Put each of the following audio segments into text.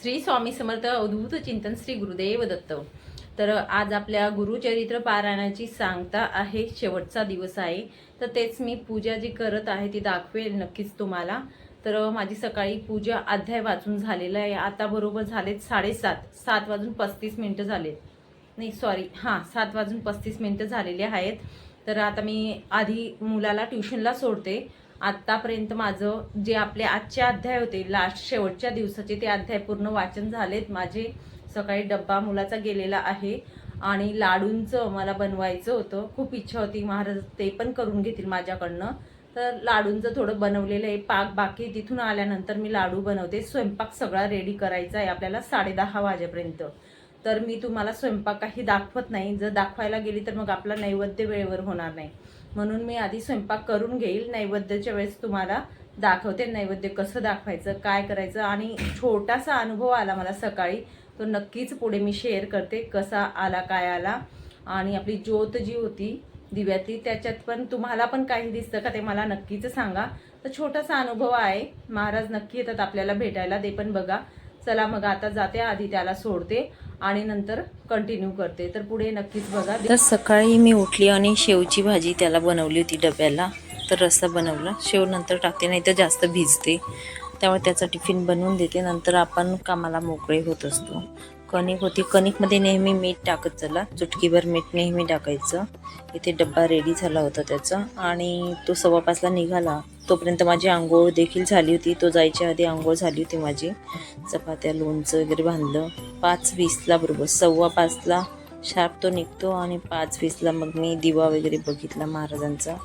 श्री स्वामी समर्थ अवधूत चिंतन श्री गुरुदेव दत्त. तर आज आपल्या गुरुचरित्र पारायणाची सांगता आहे. शेवटचा दिवस आहे. तर तेच मी पूजा जी करत आहे ती दाखवेल नक्कीच तुम्हाला. तर माझी सकाळी पूजा अध्याय वाचून झालेलं आहे. आता बरोबर झालेत साडेसात. सात वाजून पस्तीस मिनटं झालेत. नाही सॉरी हां सात वाजून पस्तीस मिनटं झालेली आहेत. तर आता मी आधी मुलाला ट्युशनला सोडते. आत्तापर्यंत माझं जे आपले आजचे अध्याय होते लास्ट शेवटच्या दिवसाचे ते अध्याय पूर्ण वाचन झालेत. माझे सकाळी डब्बा मुलाचा गेलेला आहे आणि लाडूंचं मला बनवायचं होतं. खूप इच्छा होती महाराज ते पण करून घेतील माझ्याकडनं. तर लाडूंचं थोडं बनवलेलं आहे पाक बाकी तिथून आल्यानंतर मी लाडू बनवते. स्वयंपाक सगळा रेडी करायचा आहे आपल्याला साडेदहा वाजेपर्यंत. तर मी तुम्हाला स्वयंपाक काही दाखवत नाही. जर दाखवायला गेली तर मग आपला नैवेद्य वेळेवर होणार नाही. म्हणून मी आधी स्वयंपाक करून घेईल नैवेद्याच्या वेळेस तुम्हाला दाखवते नैवेद्य कसं दाखवायचं काय करायचं. आणि छोटासा अनुभव आला मला सकाळी तो नक्कीच पुढे मी शेअर करते कसा आला काय आला. आणि आपली ज्योत जी होती दिव्यातली त्याच्यात पण तुम्हाला पण काही दिसतं का ते मला नक्कीच सांगा. तर छोटासा अनुभव आहे. महाराज नक्की येतात आपल्याला भेटायला ते पण बघा. चला मग आता जाते आधी त्याला सोडते. आणि नंतर कंटिन्यू करते. तर पुढे नक्कीच बघा. तर सकाळी मी उठली आणि शेवची भाजी त्याला बनवली होती डब्याला. तर रस्सा बनवला. शेव नंतर टाकते नाही तर जास्त भिजते. त्यामुळे त्याचा टिफिन बनवून देते. नंतर आपण कामाला मोकळे होत असतो. कणिक होती. कणिकमध्ये नेहमी मीठ टाकत चला. चुटकीभर मीठ नेहमी टाकायचं. इथे डब्बा रेडी झाला होता त्याचा. आणि तो सव्वा पाचला निघाला. तोपर्यंत माझी आंघोळ देखील झाली होती. तो जायच्या आधी आंघोळ झाली होती माझी. चपात्या लोणचं वगैरे बांधलं पाच वीसला बरोबर सव्वा पाचला शार्प तो निघतो आणि पाच वीसला मग मी दिवा वगैरे बघितला महाराजांचा.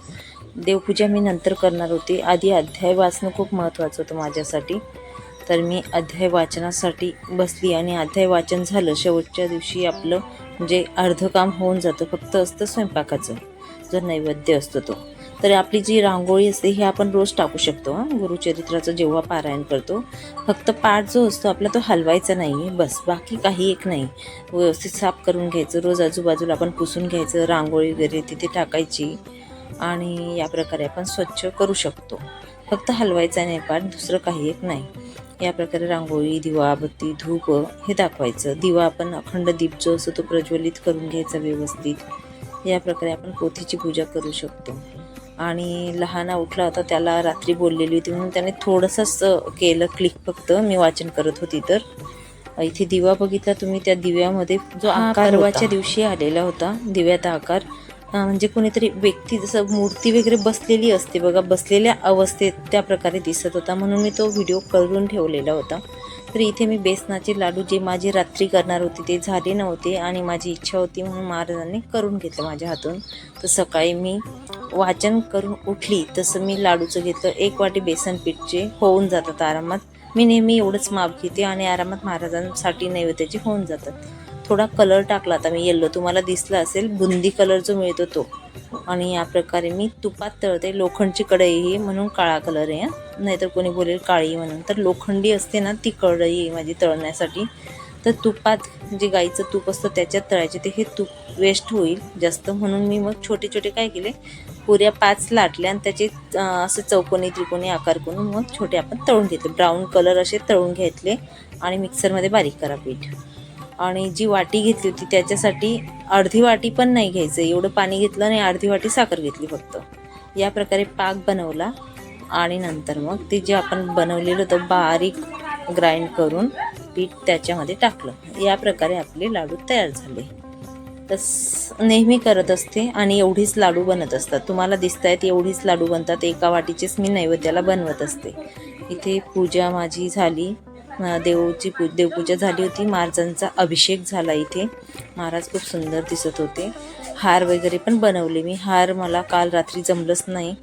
देवपूजा मी नंतर करणार होती. आधी अध्याय वाचणं खूप महत्त्वाचं होतं माझ्यासाठी. तर मी अध्याय वाचनासाठी बसली आणि अध्याय वाचन झालं. शेवटच्या दिवशी आपलं म्हणजे अर्धं काम होऊन जातं. फक्त असतं स्वयंपाकाचं. जो नैवेद्य असतो तो. तर आपली जी रांगोळी असते ही आपण रोज टाकू शकतो हां. गुरुचरित्राचं जेव्हा पारायण करतो फक्त पाठ जो असतो आपला तो हलवायचा नाही आहे बस. बाकी काही एक नाही. व्यवस्थित साफ करून घ्यायचं रोज आजूबाजूला आपण पुसून घ्यायचं रांगोळी वगैरे तिथे टाकायची आणि या प्रकारे आपण स्वच्छ करू शकतो. फक्त हलवायचा नाही पाठ दुसरं काही एक नाही. या प्रकारे रांगोळी दिवा बत्ती धूप हे दाखवायचं. दिवा आपण अखंड दीप जो असतो तो प्रज्वलित करून घ्यायचा व्यवस्थित. या प्रकारे आपण पोथीची पूजा करू शकतो. आणि लहाना उठला होता त्याला रात्री बोललेली होती. म्हणून त्याने थोडंसंच केलं क्लिक फक्त. मी वाचन करत होती तर. इथे दिवा बघितला तुम्ही त्या दिव्यामध्ये जो आकार परवाच्या दिवशी आलेला होता दिव्याचा आकार. म्हणजे कोणीतरी व्यक्ती जसं मूर्ती वगैरे बसलेली असते बघा बसलेल्या अवस्थेत त्या प्रकारे दिसत होता. म्हणून मी तो व्हिडिओ करून ठेवलेला होता. तर इथे मी बेसनाचे लाडू जे माझी रात्री करणार होते ते झाले नव्हते आणि माझी इच्छा होती म्हणून महाराजांनी करून घेतलं माझ्या हातून. तर सकाळी मी वाचन करून उठली. तसं मी लाडूचं घेतलं. एक वाटी बेसन पीठचे होऊन जातात आरामात. मी नेहमी एवढंच माप घेते आणि आरामात महाराजांसाठी नैवेद्याचे होऊन जातात. थोडा कलर टाकला आता मी. येल्लो तुम्हाला दिसला असेल. बुंदी कलर जो मिळतो तो. आणि या प्रकारे मी तुपात तळते. लोखंडची कढई ही म्हणून काळा कलर आहे नाहीतर कोणी बोलेल काळी म्हणून. तर लोखंडी असते ना ती कढई आहे माझी तळण्यासाठी. तर तुपात जे गाईचं तूप असतं त्याच्यात तळायचे. ते हे तूप वेस्ट होईल जास्त. म्हणून मी मग छोटे छोटे काय केले? पुऱ्या पाच लाटल्या आणि त्याचे असे चौकोनी त्रिकोणी आकार करून मग छोटे आपण तळून घेतले. ब्राऊन कलर असे तळून घेतले आणि मिक्सरमध्ये बारीक करा पीठ. आणि जी वाटी घेतली होती त्याच्यासाठी अर्धी वाटी पण नाही घ्यायचं. एवढं पाणी घेतलं आणि अर्धी वाटी साखर घेतली फक्त. या प्रकारे पाक बनवला आणि नंतर मग ते जे आपण बनवलेलं होतं बारीक ग्राइंड करून पीठ त्याच्यामध्ये टाकलं. या प्रकारे आपले लाडू तयार झाले. तस नेहमी करत असते आणि एवढीच लाडू बनत असतात. तुम्हाला दिसत आहेत एवढीच लाडू बनतात. एका वाटीचेच मी नैवेद्याला बनवत असते. इथे पूजा माझी झाली. देवची पू देवपूजा झाली होती. महाराजांचा अभिषेक झाला इथे. महाराज खूप सुंदर दिसत होते. हार वगैरे पण बनवले मी. हार मला काल रात्री जमलंच नाही.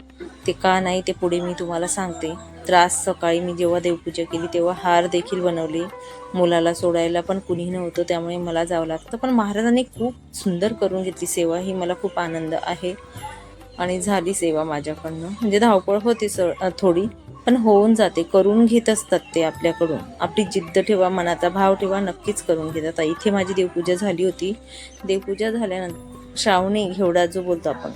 ते का नाही ते पुढे मी तुम्हाला सांगते. तर आज सकाळी मी जेव्हा देवपूजा केली तेव्हा हार देखील बनवले. मुलाला सोडायला पण कुणी नव्हतं त्यामुळे मला जावं लागतं. पण महाराजांनी खूप सुंदर करून घेतली सेवा. ही मला खूप आनंद आहे. आणि झाली सेवा माझ्याकडनं. म्हणजे धावपळ होती स थोडी. पण होऊन जाते करून घेत असतात ते आपल्याकडून. आपली जिद्द ठेवा मनाचा भाव ठेवा नक्कीच करून घेतात आता इथे माझी देवपूजा झाली होती. देवपूजा झाल्यानंतर श्रावणी घेवडा जो बोलतो आपण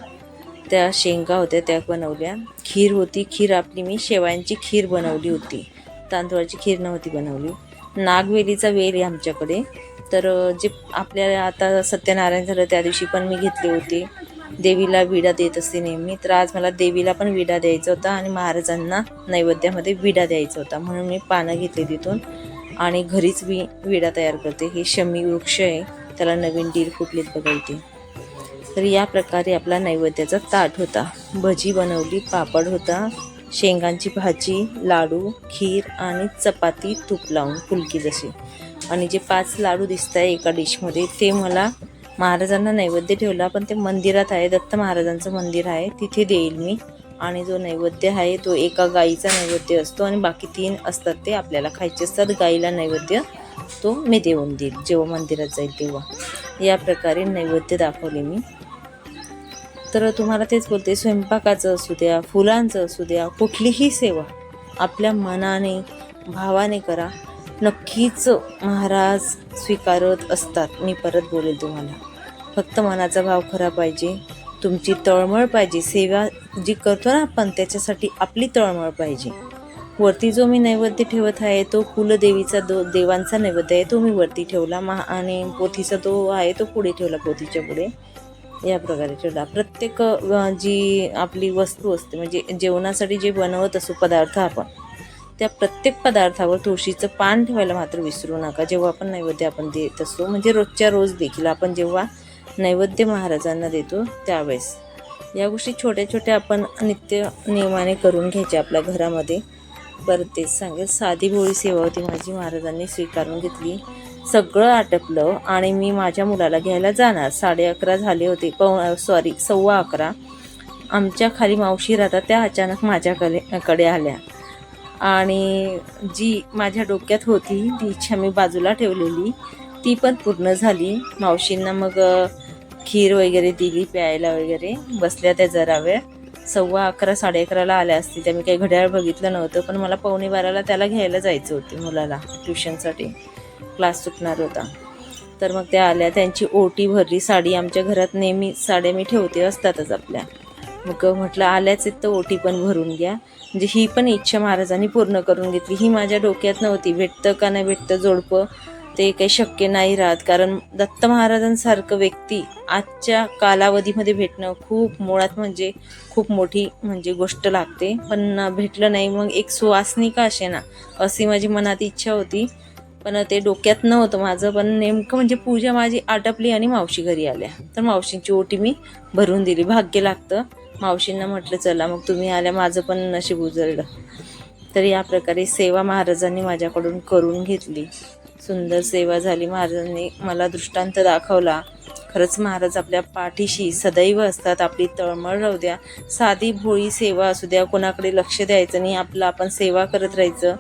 त्या शेंगा होत्या त्या बनवल्या. खीर होती खीर आपली मी शेवयांची खीर बनवली होती. तांदूळाची खीर नव्हती बनवली. नागवेलीचा वेल आहे आमच्याकडे. तर जे आपल्या आता सत्यनारायण झालं त्या दिवशी पण मी घेतले होते. देवीला विडा देत असते नेहमी. तर आज मला देवीला पण विडा द्यायचा होता आणि महाराजांना नैवेद्यामध्ये विडा द्यायचा होता. म्हणून मी पानं घेतले तिथून आणि घरीच मी विडा तयार करते. हे शमी वृक्ष आहे. त्याला नवीन डील फुटलीत बघा इथे. तर या प्रकारे आपला नैवेद्याचा ताट होता. भजी बनवली पापड होता शेंगांची भाजी लाडू खीर आणि चपाती तूप लावून फुलकी जशी. आणि जे पाच लाडू दिसत आहे एका डिशमध्ये ते मला महाराजांना नैवेद्य ठेवला. पण ते मंदिरात आहे. दत्त महाराजांचं मंदिर आहे. तिथे देईल मी. आणि जो नैवेद्य आहे तो एका गाईचा नैवेद्य असतो आणि बाकी तीन असतात ते आपल्याला खायचे. असतात गाईला नैवेद्य तो मी देऊन देईल. जेव्हा मंदिरात जाईल तेव्हा. या प्रकारे नैवेद्य दाखवले मी. तर तुम्हाला तेच बोलते स्वयंपाकाचं असू द्या फुलांचं असू द्या कुठलीही सेवा आपल्या मनाने भावाने करा. नक्कीच महाराज स्वीकारत असतात. मी परत बोलेल तुम्हाला. फक्त मनाचा भाव खरा पाहिजे. तुमची तळमळ पाहिजे. सेवा जी करतो ना आपण त्याच्यासाठी आपली तळमळ पाहिजे. वरती जो मी नैवेद्य ठेवत आहे तो कुलदेवीचा दो देवांचा नैवेद्य आहे तो मी वरती ठेवला. महा आणि पोथीचा तो आहे तो पुढे ठेवला पोथीच्या पुढे. या प्रकारे ठेवला. प्रत्येक जी आपली वस्तू असते म्हणजे जेवणासाठी जे बनवत असू पदार्थ आपण त्या प्रत्येक पदार्थावर तुळशीचं पान ठेवायला मात्र विसरू नका. जेव्हा आपण नैवेद्य आपण देत असतो म्हणजे रोजच्या रोज देखील आपण जेव्हा नैवेद्य महाराजांना देतो त्यावेळेस. या गोष्टी छोट्या छोट्या आपण नित्य नियमाने करून घ्यायच्या आपल्या घरामध्ये. परत तेच सांगेल साधी भोळी सेवा होती माझी महाराजांनी स्वीकारून घेतली. सगळं आटपलं आणि मी माझ्या मुलाला घ्यायला जाणार. साडे अकरा झाले होते पव सॉरी सव्वा अकरा. आमच्या खाली मावशी राहतात त्या अचानक माझ्याकडे कडे आल्या. आणि जी माझ्या डोक्यात होती ती इच्छा मी बाजूला ठेवलेली ती पण पूर्ण झाली. मावशींना मग खीर वगैरे दिली प्यायला वगैरे. बसल्या त्या जरा वेळ. सव्वा अकरा साडे अकराला आल्या असतील त्या. मी काही घड्याळ बघितलं नव्हतं पण मला पावणे बाराला त्याला घ्यायला जायचं होते मुलाला ट्युशनसाठी. क्लास सुटणार होता. तर मग त्या आल्या. त्यांची ओटी भरली. साडी आमच्या घरात नेहमी साड्या मी ठेवते असतातच आपल्या. मग म्हटलं आल्याच आहेत तर ओटी पण भरून घ्या. म्हणजे ही पण इच्छा महाराजांनी पूर्ण करून घेतली. ही माझ्या डोक्यात नव्हती. भेटतं का नाही भेटतं जोडपं. ते काही शक्य नाही राहत. कारण दत्त महाराजांसारखं व्यक्ती आजच्या कालावधीमध्ये भेटणं खूप मुळात म्हणजे खूप मोठी म्हणजे गोष्ट लागते. पण भेटलं नाही मग एक सुवासनिका असे ना अशी माझी मनात इच्छा होती. पण ते डोक्यात नव्हतं माझं. पण नेमकं म्हणजे पूजा माझी आटपली आणि मावशी घरी आल्या. तर मावशींची ओटी मी भरून दिली. भाग्य लागतं. मावशींना म्हटलं चला मग तुम्ही आल्या. माझं पण नशीब उजळलं. तर या प्रकारे सेवा महाराजांनी माझ्याकडून करून घेतली. सुंदर सेवा झाली महाराजांनी. मला दृष्टांत दाखवला. खरंच महाराज आपल्या पाठीशी सदैव असतात. आपली तळमळ राहू द्या. साधी भोळी सेवा असू द्या. कोणाकडे लक्ष द्यायचं नाही. आपलं आपण सेवा करत राहायचं.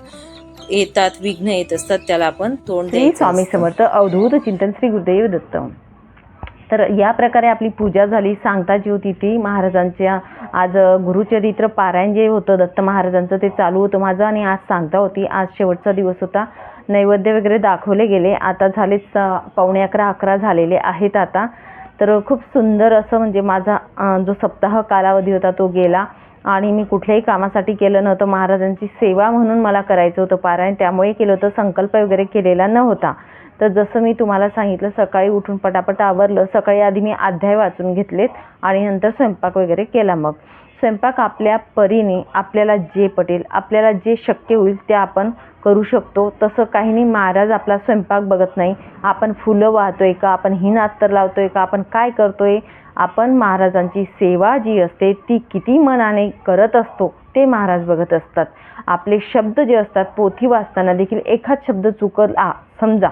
येतात विघ्न येत असतात. त्याला आपण तोंड द्यायचं स्वामी. समर्थ अवधूत चिंतन श्री गुरुदेव दत्त. तर या प्रकारे आपली पूजा झाली. सांगता जी होती ती महाराजांच्या आज गुरुचरित्र पारायण जे होतं दत्त महाराजांचं ते चालू होतं माझं आणि आज सांगता होती. आज शेवटचा दिवस होता. नैवेद्य वगैरे दाखवले गेले. आता झालेच पावणे अकरा अकरा झालेले आहेत आता. तर खूप सुंदर असं म्हणजे माझा जो सप्ताह कालावधी होता तो गेला आणि मी कुठल्याही कामासाठी केलं नव्हतं. महाराजांची सेवा म्हणून मला करायचं होतं पारायण. त्यामुळे केलं होतं. संकल्प वगैरे केलेला नव्हता. तर जसं मी तुम्हाला सांगितलं सकाळी उठून पटापट आवरलं सकाळी आधी मी अध्याय वाचून घेतलेत आणि नंतर स्वयंपाक वगैरे केला मग. स्वयंपाक आपल्या परीने आपल्याला जे पटेल आपल्याला जे शक्य होईल ते आपण करू शकतो. तसं काही नाही महाराज आपला स्वयंपाक बघत नाही. आपण फुलं वाहतोय का? आपण हिन अत्तर लावतोय का? आपण काय करतोय? आपण महाराजांची सेवा जी असते ती किती मनाने करत असतो ते महाराज बघत असतात. आपले शब्द जे असतात पोथी वाचताना देखील एखाद शब्द चुकला समजा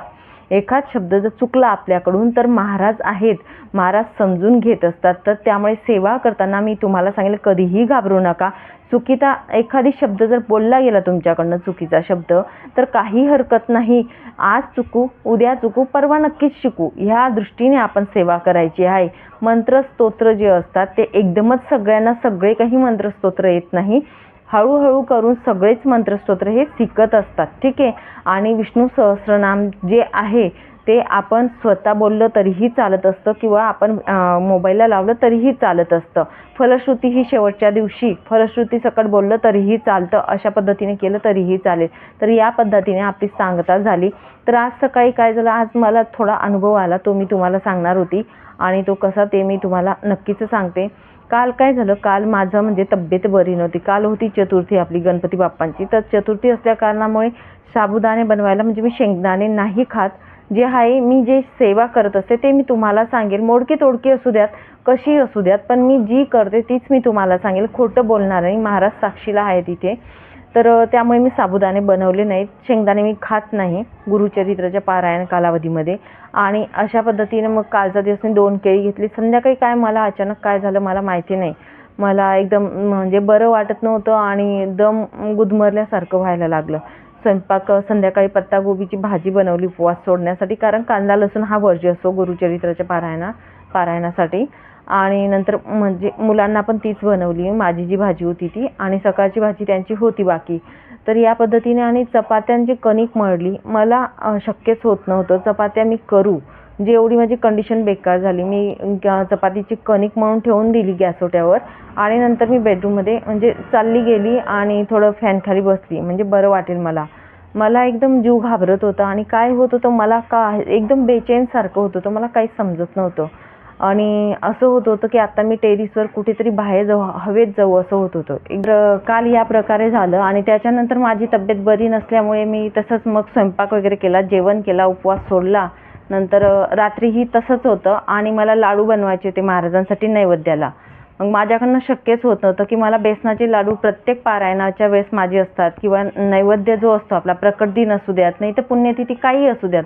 एखाद शब्द जर चुकला आपल्याकडून तर महाराज आहेत. महाराज समजून घेत असतात. तर त्यामुळे सेवा करताना मी तुम्हाला सांगेल कधीही घाबरू नका. चुकीचा एखादी शब्द जर बोलला गेला तुमच्याकडनं चुकीचा शब्द तर काही हरकत नाही. आज चुकू उद्या चुकू परवा नक्कीच शिकू. ह्या दृष्टीने आपण सेवा करायची आहे. मंत्रस्तोत्र जे असतात ते एकदमच सगळ्यांना सगळे काही मंत्रस्तोत्र येत नाही. हळूहळू करून सगळेच मंत्रस्तोत्र हे शिकत असतात. ठीक आहे? आणि विष्णू सहस्रनाम जे आहे ते आपण स्वतः बोललं तरीही चालत असतं किंवा आपण मोबाईलला लावलं तरीही चालत असतं. फलश्रुती ही शेवटच्या दिवशी फलश्रुती सकट बोललं तरीही चालतं अशा पद्धतीने केलं तरीही चालेल. तर या पद्धतीने आपली सांगता झाली. तर आज सकाळी काय झालं? आज मला थोडा अनुभव आला तो मी तुम्हाला सांगणार होती. आणि तो कसा ते मी तुम्हाला नक्कीच सांगते. काल काय झालं? काल माझं म्हणजे तब्येत बरी नव्हती. काल होती चतुर्थी आपली गणपती बाप्पांची. तर चतुर्थी असल्या कारणामुळे साबुदाणे बनवायला म्हणजे मी शेंगदाणे नाही खात. जे आहे मी जे सेवा करत असते ते मी तुम्हाला सांगेल. मोडकी तोडकी असू द्यात कशी असू द्यात पण मी जी करते तीच मी तुम्हाला सांगेल. खोटं बोलणार नाही. महाराज साक्षीला आहे तिथे. तर त्यामुळे मी साबुदाणे बनवले नाहीत. शेंगदाणे मी खात नाही. गुरुचरित्राच्या पारायण कालावधीमध्ये. आणि अशा पद्धतीने मग कालचा दिवस मी दोन केळी घेतली. संध्याकाळी काय मला अचानक काय झालं मला माहिती नाही. मला एकदम म्हणजे बरं वाटत नव्हतं आणि दम गुदमरल्यासारखं व्हायला लागलं. स्वयंपाक संध्याकाळी पत्तागोबीची भाजी बनवली उपवास सोडण्यासाठी कारण कांदा लसूण हा वर्ज्य असतो गुरुचरित्राच्या पारायणा पारायणासाठी. आणि नंतर म्हणजे मुलांना पण तीच बनवली. माझी जी भाजी होती ती आणि सकाळची भाजी त्यांची होती बाकी. तर या पद्धतीने आणि चपात्यांची कणिक मळली मला शक्यच होत नव्हतं. चपात्या मी करू. जे एवढी माझी कंडिशन बेकार झाली. मी चपातीची कणिक मळून ठेवून दिली गॅसोट्यावर आणि नंतर मी बेडरूममध्ये म्हणजे चालली गेली आणि थोडं फॅनखाली बसली. म्हणजे बरं वाटेल मला. मला एकदम जीव घाबरत होता आणि काय होत होतं मला का एकदम बेचैनसारखं होत होतं. मला काहीच समजत नव्हतं. आणि असं होत होतं की आत्ता मी टेरिसवर कुठेतरी बाहेर जाऊ हवेत जाऊ असं होत होतं. एक काल या प्रकारे झालं आणि त्याच्यानंतर माझी तब्येत बरी नसल्यामुळे मी तसंच मग स्वयंपाक वगैरे केला जेवण केला उपवास सोडला. नंतर रात्रीही तसंच होतं आणि मला लाडू बनवायचे होते महाराजांसाठी नैवेद्याला. मग माझ्याकडनं शक्यच होत नव्हतं की मला बेसनाचे लाडू प्रत्येक पारायणाच्या वेळेस माझे असतात किंवा नैवेद्य जो असतो आपला प्रकट दिन असू द्यात नाही तर पुण्यतिथी काही असू द्यात.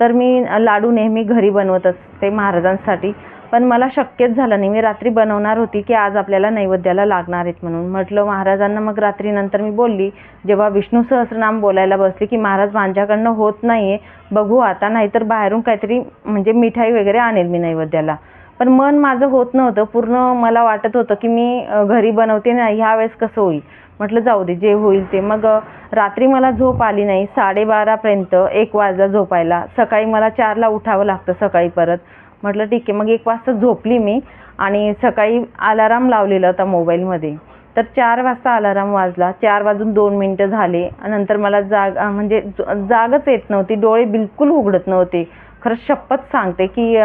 तर मी लाडू नेहमी घरी बनवत असते महाराजांसाठी. पण मला शक्यच झालं नाही. मी रात्री बनवणार होती की आज आपल्याला नैवेद्याला लागणार आहेत म्हणून. म्हटलं महाराजांना मग रात्रीनंतर मी बोलली जेव्हा विष्णू सहस्रनाम बोलायला बसली की महाराज माझ्याकडनं होत नाही आहे बघू आता नाहीतर बाहेरून काहीतरी म्हणजे मिठाई वगैरे आणेल मी नैवेद्याला. पण मन माझं होत नव्हतं. पूर्ण मला वाटत होतं की मी घरी बनवते ना ह्या वेळेस कसं होईल? म्हटलं जाऊ दे जे होईल ते. मग रात्री मला झोप आली नाही साडेबारापर्यंत एक वाजला झोपायला. सकाळी मला चारला उठावं लागतं सकाळी परत. म्हटलं ठीक आहे मग एक वाजता झोपली मी आणि सकाळी अलाराम लावलेला होता मोबाईलमध्ये. तर चार वाजता अलाराम वाजला. चार वाजून दोन मिनटं झाले. नंतर मला जाग म्हणजे जागच येत नव्हती. डोळे बिलकुल उघडत नव्हते. खरंच शपथ सांगते की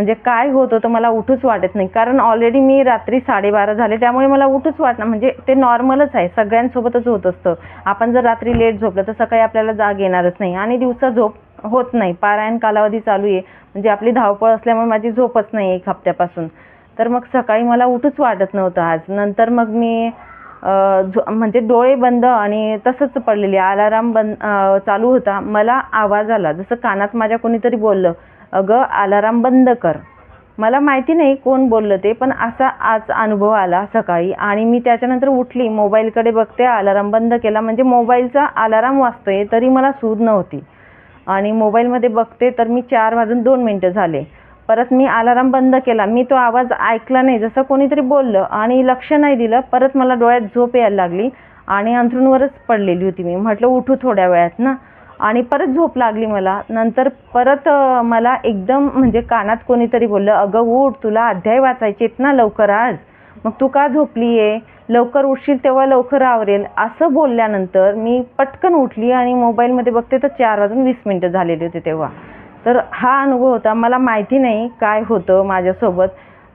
म्हणजे काय होत होतं मला उठूच वाटत नाही. कारण ऑलरेडी मी रात्री साडेबारा झाले त्यामुळे मला उठूच वाटणार म्हणजे ते नॉर्मलच आहे. सगळ्यांसोबतच होत असतं. आपण जर रात्री लेट झोपलं तर सकाळी आपल्याला जाग येणारच नाही आणि दिवसा झोप होत नाही. पारायण कालावधी चालू आहे. म्हणजे आपली धावपळ असल्यामुळे माझी झोपच नाही एक हप्त्यापासून. तर मग सकाळी मला उठूच वाटत नव्हतं आज. नंतर मग मी झो म्हणजे डोळे बंद आणि तसंच पडलेली. अलाराम बंद चालू होता. मला आवाज आला. जसं कानात माझ्या कोणीतरी बोललं अगं अलाराम बंद कर. मला माहिती नाही कोण बोललं ते पण असा आज अनुभव आला सकाळी आणि मी त्याच्यानंतर उठली. मोबाईलकडे बघते अलाराम बंद केला. म्हणजे मोबाईलचा अलाराम वाजतोय तरी मला सूद नव्हती. आणि मोबाईलमध्ये बघते तर मी चार वाजून दोन मिनटं झाले. परत मी अलाराम बंद केला. मी तो आवाज ऐकला नाही जसं कोणीतरी बोललं आणि लक्ष नाही दिलं परत मला डोळ्यात झोप यायला लागली आणि अंथरूणवरच पडलेली होती मी. म्हटलं उठू थोड्या वेळात ना. आणि परत झोप लागली मला. नंतर परत मला एकदम म्हणजे कानात कोणीतरी बोललं अगं उठ तुला अध्याय वाचायचे आहेत ना लवकर आज. मग तू का झोपली आहे लवकर उठशील तेव्हा लवकर आवरेल. असं बोलल्यानंतर मी पटकन उठली आणि मोबाईलमध्ये बघते तर चार वाजून वीस मिनटं झालेली होती तेव्हा. तर हा अनुभव होता. मला माहिती नाही काय होतं माझ्यासोबत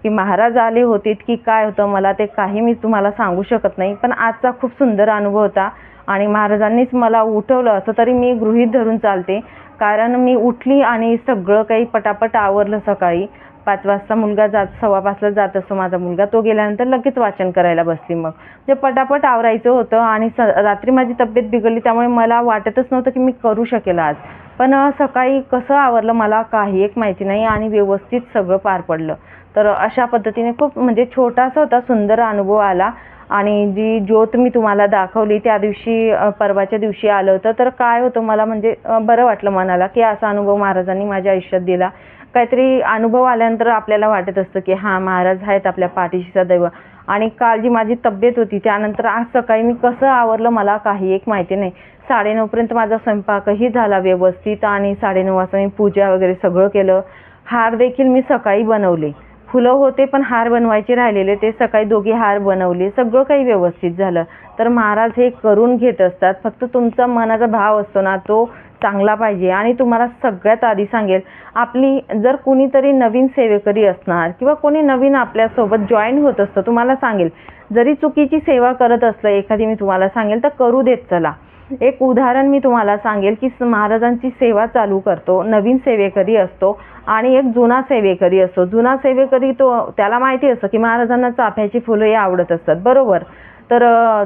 की महाराज आले होते की काय होतं मला ते काही मी तुम्हाला सांगू शकत नाही. पण आजचा खूप सुंदर अनुभव होता. आणि महाराजांनीच मला उठवलं असं तरी मी गृहीत धरून चालते. कारण मी उठली आणि सगळं काही पटापट आवरलं सकाळी. पाच वाजता मुलगा जात सव्वा पाचला जात असतो माझा मुलगा. तो गेल्यानंतर लगेच वाचन करायला बसली मग. म्हणजे पटापट आवरायचं होतं आणि स रात्री माझी तब्येत बिघडली त्यामुळे मला वाटतच नव्हतं की मी करू शकेल आज. पण सकाळी कसं आवरलं मला काही एक माहिती नाही आणि व्यवस्थित सगळं पार पडलं. तर अशा पद्धतीने खूप म्हणजे छोटासा होता सुंदर अनुभव आला. आणि जी ज्योत मी तुम्हाला दाखवली त्या दिवशी परवाच्या दिवशी आलं होतं. तर काय होतं मला म्हणजे बरं वाटलं मनाला की असा अनुभव महाराजांनी माझ्या आयुष्यात दिला. काहीतरी अनुभव आल्यानंतर आपल्याला वाटत असतं की हां महाराज आहेत आपल्या पाठीशी सदैव. आणि काल जी माझी तब्येत होती त्यानंतर आज सकाळी मी कसं आवरलं मला काही एक माहिती नाही. साडेनऊपर्यंत माझा स्वयंपाकही झाला व्यवस्थित आणि साडेनऊ वाजता मी पूजा वगैरे सगळं केलं. हार देखील मी सकाळी बनवले. फुलं होते पण हार बनवायचे राहिलेले ते सकाळी दोघी हार बनवले सगळं काही व्यवस्थित झालं. तर महाराज हे करून घेत असतात. फक्त तुमचा मनाचा भाव असतो ना तो चांगला पाहिजे. आणि तुम्हाला सगळ्यात आधी सांगेल आपली जर कुणीतरी नवीन सेवेकरी असणार किंवा कोणी नवीन आपल्यासोबत जॉईन होत असतं तुम्हाला सांगेल जरी चुकीची सेवा करत असलं एखादी मी तुम्हाला सांगेल तर करू देत चला. एक उदाहरण मी तुम्हाला सांगेल की महाराजांची सेवा चालू करतो नवीन सेवेकरी असतो आणि एक जुना सेवेकरी असतो. जुना सेवेकरी तो त्याला माहिती असतं की महाराजांना चाफ्याची फुलं हे आवडत असतात. बरोबर. तर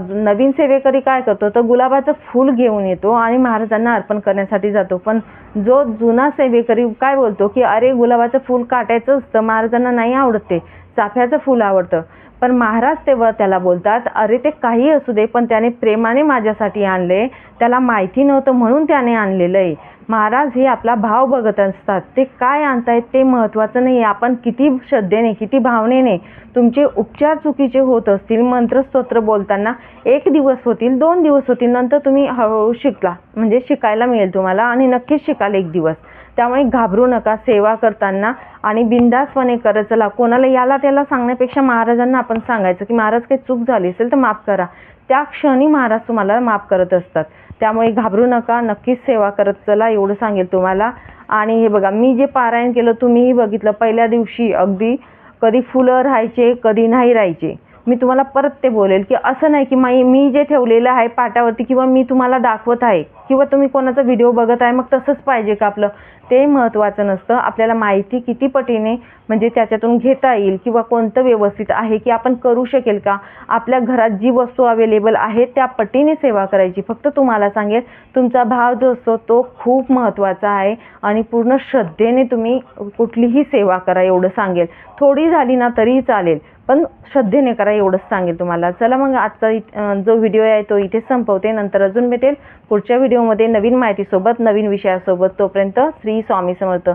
नवीन सेवेकरी काय करतो? तर गुलाबाचं फूल घेऊन येतो आणि महाराजांना अर्पण करण्यासाठी जातो. पण जो जुना सेवेकरी काय बोलतो की अरे गुलाबाचं फूल काटायचं असतं महाराजांना नाही आवडत ते. चाफ्याचं फूल आवडतं. पण महाराज तेव्हा त्याला बोलतात अरे ते काही असू दे पण त्याने प्रेमाने माझ्यासाठी आणले. त्याला माहिती नव्हतं म्हणून त्याने आणलेलं आहे महाराज हे आपला भाव बघत असतात. ते काय आणतायत ते महत्त्वाचं नाही आपण किती श्रद्धेने किती भावनेने तुमचे उपचार चुकीचे होत असतील मंत्रस्तोत्र बोलताना एक दिवस होतील दोन दिवस होतील नंतर तुम्ही हळूहळू शिकला. म्हणजे शिकायला मिळेल तुम्हाला आणि नक्कीच शिकाल एक दिवस. त्यामुळे घाबरू नका सेवा करताना. आणि बिंदासपणे करत चला कोणाला याला त्याला सांगण्यापेक्षा महाराजांना आपण सांगायचं की महाराज काही चूक झाली असेल तर माफ करा. त्या क्षणी महाराज तुम्हाला माफ करत असतात. त्यामुळे घाबरू नका नक्कीच सेवा करत चला एवढं सांगेल तुम्हाला. आणि हे बघा मी जे पारायण केलं तुम्हीही बघितलं पहिल्या दिवशी अगदी कधी फुलं राहायचे कधी नाही राहायचे. मी तुम्हाला परत ते बोलेल की असं नाही की माई मी जे ठेवलेलं आहे पाटावरती किंवा मी तुम्हाला दाखवत आहे. किंवा तुम्ही कोणाचा व्हिडिओ बघत आहे मग तसंच पाहिजे का आपलं? ते महत्त्वाचं नसतं. आपल्याला माहिती किती पटीने म्हणजे त्याच्यातून घेता येईल किंवा कोणतं व्यवस्थित आहे की आपण करू शकेल का? आपल्या घरात जी वस्तू अवेलेबल आहे त्या पटीने सेवा करायची. फक्त तुम्हाला सांगेल तुमचा भाव जो असतो तो खूप महत्त्वाचा आहे आणि पूर्ण श्रद्धेने तुम्ही कुठलीही सेवा करा एवढं सांगेल. थोडी झाली ना तरीही चालेल पण श्रद्धेने करा एवढंच सांगेल तुम्हाला. चला मग आजचा इ- जो व्हिडिओ आहे तो इथे संपवते. नंतर अजून भेटेल. पुढच्या व्हिडिओ व्हिडिओमध्ये नवीन माहितीसोबत नवीन विषयासोबत तोपर्यंत श्री स्वामी समर्थ.